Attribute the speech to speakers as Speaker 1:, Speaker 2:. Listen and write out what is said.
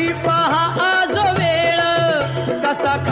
Speaker 1: पहा आज वेळ? कसा